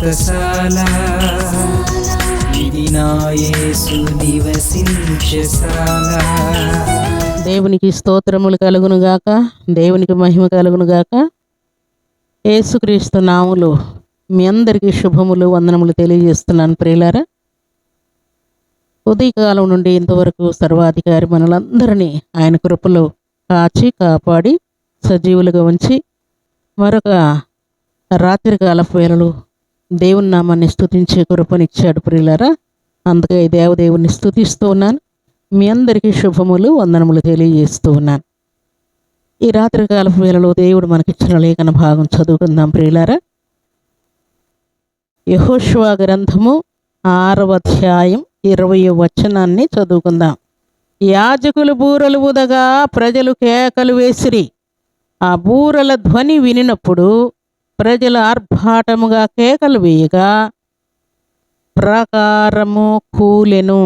వ్రతశాల ఇది నివసించశాల దేవునికి స్తోత్రములు కలుగును గాక దేవునికి మహిమ కలుగునుగాక యేసుక్రీస్తు నాములు మీ అందరికీ శుభములు వందనములు తెలియజేస్తున్నాను ప్రియులారా. ఉదయకాలం నుండి ఇంతవరకు సర్వాధికారి మనలందరినీ ఆయన కృపలో కాచి కాపాడి సజీవులుగా ఉంచి మరొక రాత్రికాల వేళలు దేవుని నామాన్ని స్తుతించే కృపనిచ్చాడు ప్రియులారా. అందుకే దేవదేవుని స్తుతిస్తూ ఉన్నాను. మీ అందరికీ శుభములు వందనములు తెలియజేస్తూ ఉన్నాను. ఈ రాత్రికాల వేళలో దేవుడు మనకిచ్చిన లేఖన భాగం చదువుకుందాం ప్రియులారా. యహోష్వా గ్రంథము ఆరవ అధ్యాయం ఇరవై వచనాన్ని చదువుకుందాం. యాజకులు బూరలు ఊదగా ప్రజలు కేకలు వేసిరి. ఆ బూరల ధ్వని వినినప్పుడు ప్రజలు ఆర్భాటముగా కేకలు వేయగా ప్రకారము కూలెను.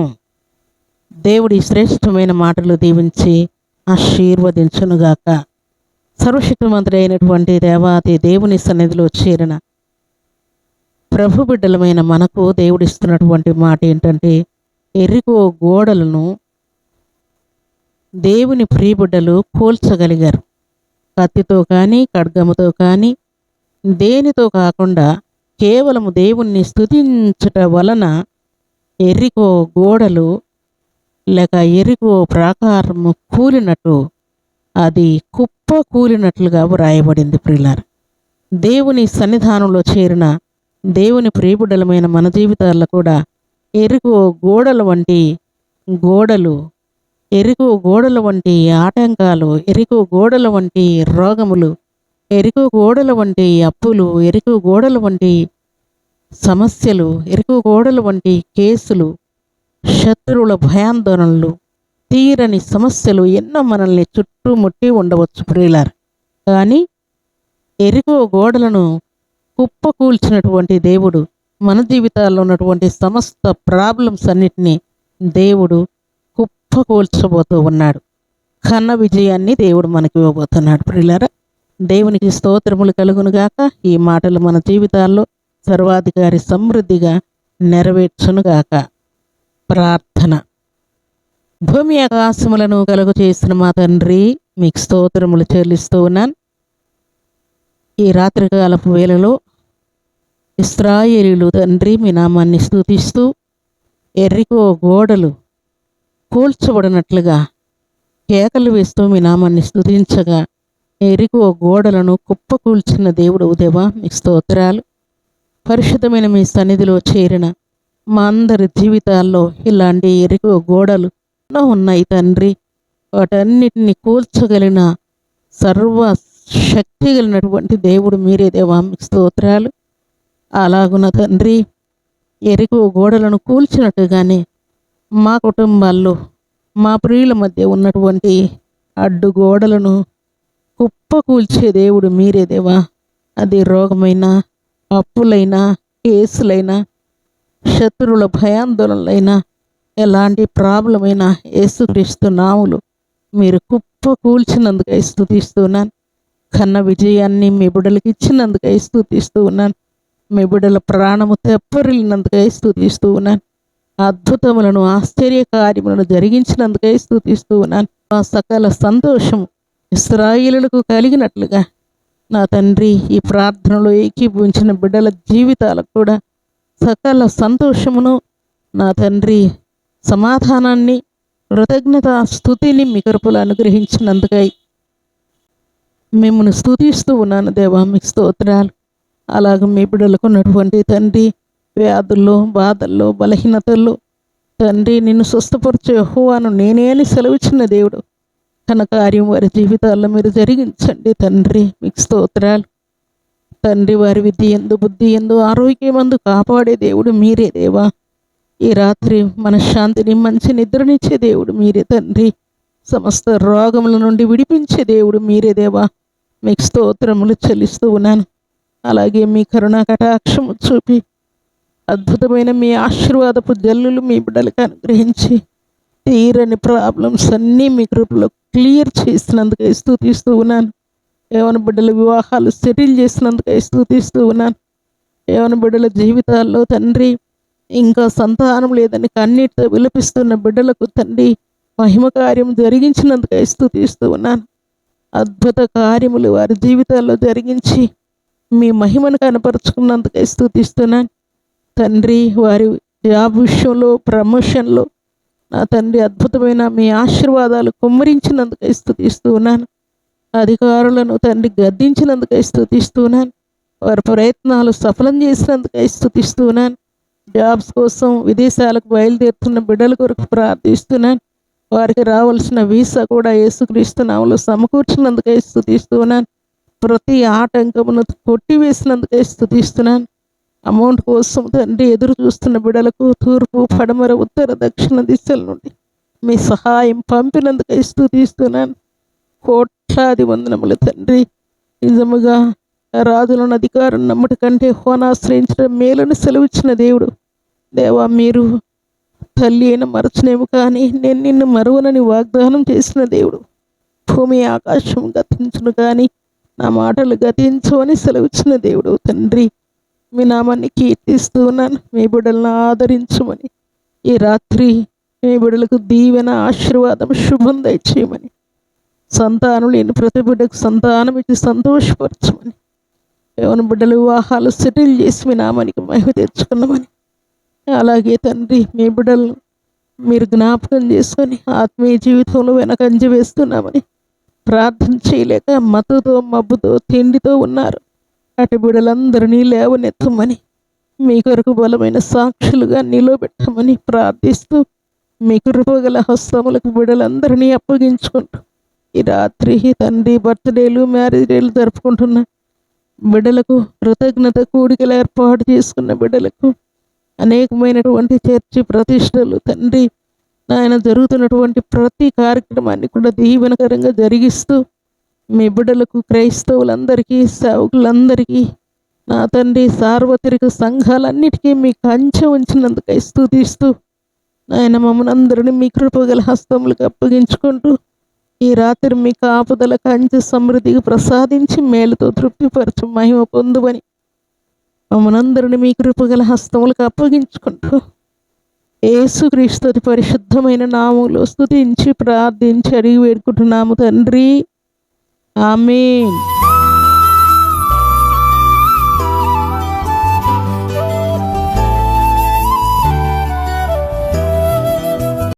దేవుడి శ్రేష్టమైన మాటలు దీవించి ఆశీర్వదించునుగాక. సర్వశక్తిమంతుడు అయినటువంటి దేవాది దేవుని సన్నిధిలో చేరిన ప్రభు బిడ్డలమైన మనకు దేవుడిస్తున్నటువంటి మాట ఏంటంటే ఎరుగో గోడలను దేవుని ప్రియబిడ్డలు కూల్చగలిగారు. కత్తితో కానీ ఖడ్గముతో కానీ దేనితో కాకుండా కేవలము దేవుణ్ణి స్థుతించట వలన ఎర్రికో గోడలు లేక ఎరుకో ప్రాకారము కూలినట్టు అది కుప్ప కూలినట్లుగా వ్రాయబడింది ప్రియులార్. దేవుని సన్నిధానంలో చేరిన దేవుని ప్రియబిడ్డలమైన మన జీవితాల్లో కూడా ఎరుకో గోడల వంటి గోడలు ఎరుకో గోడల వంటి ఆటంకాలు ఎరుకో గోడల వంటి రోగములు ఎరుకు గోడల వంటి అప్పులు ఎరుకు గోడల వంటి సమస్యలు ఎరుకు గోడల వంటి కేసులు శత్రువుల భయాందోళనలు తీరని సమస్యలు ఎన్నో మనల్ని చుట్టుముట్టి ఉండవచ్చు ప్రియులార్. కానీ ఎరుకు గోడలను కుప్పకూల్చినటువంటి దేవుడు మన జీవితాల్లో ఉన్నటువంటి సమస్త ప్రాబ్లమ్స్ అన్నిటినీ దేవుడు కుప్పకూల్చబోతూ ఉన్నాడు. కన్న విజయాన్ని దేవుడు మనకి ఇవ్వబోతున్నాడు ప్రియులారా. దేవునికి స్తోత్రములు కలుగునుగాక. ఈ మాటలు మన జీవితాల్లో సర్వాధికారి సమృద్ధిగా నెరవేర్చునుగాక. ప్రార్థన. భూమి ఆకాశములను కలుగు చేసిన మా తండ్రి మీకు స్తోత్రములు చెల్లిస్తూ ఉన్నాను. ఈ రాత్రికాలపు వేళలో ఇస్రాయేలీలు తండ్రి మీ నామాన్ని స్తుతిస్తూ ఎర్రికో గోడలు కూల్చబడినట్లుగా కేకలు వేస్తూ మీ నామాన్ని స్తుతించగా ఎరికో గోడలను కుప్పకూల్చిన దేవుడు ఉదేవా మీ స్తోత్రాలు. పరిశుద్ధమైన మీ సన్నిధిలో చేరిన మా అందరి జీవితాల్లో ఇలాంటి ఎరుకో గోడలు ఎన్నో ఉన్నాయి తండ్రి. వాటన్నిటిని కూల్చగలిగిన సర్వ శక్తి కలిగినటువంటి దేవుడు మీరే దేవా మీకు స్తోత్రాలు. అలాగున తండ్రి ఎరుకు గోడలను కూల్చినట్టుగానే మా కుటుంబాల్లో మా ప్రియుల మధ్య ఉన్నటువంటి అడ్డు గోడలను కుప్ప కూల్చే దేవుడు మీరే దేవా. అది రోగమైనా అప్పులైనా కేసులైనా శత్రువుల భయాందోళనలైనా ఎలాంటి ప్రాబ్లం అయినా యేసుక్రీస్తు నాములు మీరు కుప్ప కూల్చినందుకై స్థుతిస్తున్నాను కన్న విజయాన్ని మీ బిడ్డలకి ఇచ్చినందుకై స్థుతిస్తూ ఉన్నాను. మీ బిడ్డల ప్రాణము తెప్పరిల్లినందుకై స్థుతిస్తూ ఉన్నాను. అద్భుతములను ఆశ్చర్య కార్యములను జరిగించినందుకై స్థుతిస్తూ ఉన్నాను. ఆ సకల సంతోషం ఇస్రాయిలకు కలిగినట్లుగా నా తండ్రి ఈ ప్రార్థనలో ఏకీభవించిన బిడ్డల జీవితాలకు కూడా సకల సంతోషమును నా తండ్రి సమాధానాన్ని కృతజ్ఞత స్థుతిని మీ కృపలు అనుగ్రహించినందుకై మిమ్మల్ని స్థుతిస్తూ ఉన్నాను దేవా మీకు స్తోత్రాలు. అలాగ మీ బిడ్డలకు ఉన్నటువంటి తండ్రి వ్యాధుల్లో బాధల్లో బలహీనతల్లో తండ్రి నిన్ను స్వస్థపరిచే హోవాను నేనే అని సెలవిచ్చిన దేవుడు. తన కార్యం వారి జీవితాల్లో మీరు జరిగించండి తండ్రి. మీకు స్తోత్రాలు. తండ్రి వారి విద్య ఎందు బుద్ధి ఎందు ఆరోగ్యం ఎందు కాపాడే దేవుడు మీరే దేవా. ఈ రాత్రి మనశ్శాంతిని మంచి నిద్రనిచ్చే దేవుడు మీరే తండ్రి. సమస్త రోగముల నుండి విడిపించే దేవుడు మీరే దేవా. మీకు స్తోత్రములు చెల్లిస్తూ ఉన్నాను. అలాగే మీ కరుణా కటాక్షము చూపి అద్భుతమైన మీ ఆశీర్వాదపు జల్లులు మీ బిడ్డలకు అనుగ్రహించి తీరని ప్రాబ్లమ్స్ అన్నీ మీ కృపలో క్లియర్ చేసినందుకు స్థుతిస్తూ ఉన్నాను. ఏమైనా బిడ్డల వివాహాలు సెటిల్ చేసినందుకు స్థుతిస్తూ ఉన్నాను. యవన బిడ్డల జీవితాల్లో తండ్రి ఇంకా సంతానం లేదని కన్నీటితో విలపిస్తున్న బిడ్డలకు తండ్రి మహిమ కార్యం జరిగించినందుకు స్థుతిస్తూ ఉన్నాను. అద్భుత కార్యములు వారి జీవితాల్లో జరిగించి మీ మహిమను కనపరుచుకున్నందుకు స్థుతిస్తున్నాను తండ్రి వారి జాబ్ విషయంలో ప్రమోషన్లో నా తండ్రి అద్భుతమైన మీ ఆశీర్వాదాలు కుమ్మరించినందుకై స్థుతిస్తూ ఉన్నాను. అధికారులను తండ్రి గద్దించినందుకు స్థుతిస్తున్నాను వారి ప్రయత్నాలు సఫలం చేసినందుకే స్థుతిస్తూ ఉన్నాను. జాబ్స్ కోసం విదేశాలకు బయలుదేరుతున్న బిడ్డల కొరకు ప్రార్థిస్తున్నాను వారికి రావాల్సిన వీసా కూడా యేసుక్రీస్తు సమకూర్చినందుకై సమకూర్చినందుకే స్థుతిస్తున్నాను ప్రతి ఆటంకమును కొట్టివేసినందుకే స్థుతిస్తున్నాను అమౌంట్ కోసం తండ్రి ఎదురు చూస్తున్న బిడలకు తూర్పు పడమర ఉత్తర దక్షిణ దిశల నుండి మీ సహాయం పంపినందుకు ఇస్తూ తీస్తున్నాను కోట్లాది వందనములు తండ్రి. నిజముగా రాజులను అధికారం నమ్మటి కంటే హోనాశ్రయించడం మేలని సెలవిచ్చిన దేవుడు. దేవా మీరు తల్లి అయిన మరచనేము కానీ నేను నిన్ను మరువనని వాగ్దానం చేసిన దేవుడు. భూమి ఆకాశం గతించును కానీ నా మాటలు గతించు అని సెలవిచ్చిన దేవుడు తండ్రి. మీ నామాన్ని కీర్తిస్తూ ఉన్నాను మీ బిడ్డలను ఆదరించమని. ఈ రాత్రి మీ బిడ్డలకు దీవెన ఆశీర్వాదం శుభం దయచేయమని. సంతానం లేని ప్రతి బిడ్డకు సంతానం ఇచ్చి సంతోషపరచమని. ఏమైనా బిడ్డల వివాహాలు సెటిల్ చేసి మీ నామానికి మహిమ తెచ్చుకున్నామని. అలాగే తండ్రి మీ బిడ్డలను మీరు జ్ఞాపకం చేసుకొని ఆత్మీయ జీవితంలో వెనకంజ వేస్తున్నామని ప్రార్థన చేయలేక మత్తుతో మబ్బుతో తిండితో ఉన్నారు. అటు బిడలందరినీ లేవనెత్తమని మీ కొరకు బలమైన సాక్షులుగా నిలబెట్టమని ప్రార్థిస్తూ మీ కృపగల హస్తములకు బిడలందరినీ అప్పగించుకుంటూ ఈ రాత్రి తండ్రి బర్త్డేలు మ్యారేజ్ డేలు జరుపుకుంటున్న బిడ్డలకు కృతజ్ఞత కూడికలు ఏర్పాటు చేసుకున్న బిడ్డలకు అనేకమైనటువంటి చర్చి ప్రతిష్టలు తండ్రి నాయన జరుగుతున్నటువంటి ప్రతి కార్యక్రమాన్ని కూడా దీవెనకరంగా జరిగిస్తూ మీ బిడ్డలకు క్రైస్తవులందరికీ సేవకులందరికీ నా తండ్రి సార్వత్రిక సంఘాలన్నిటికీ మీ కంచె ఉంచినందుకై స్థుతిస్తూ ఆయన మమ్మల్ని అందరినీ మీ కృపగల హస్తములకు అప్పగించుకుంటూ ఈ రాత్రి మీ కాపుదల కంచె సమృద్ధిగా ప్రసాదించి మేలుతో తృప్తిపరచు మహిమ పొందువని మమ్మల్ని అందరినీ మీ కృపగల హస్తములకు అప్పగించుకుంటూ యేసుక్రీస్తు పరిశుద్ధమైన నామంలో స్థుతించి ప్రార్థించి అడిగి వేడుకుంటున్నాము తండ్రి. Amen.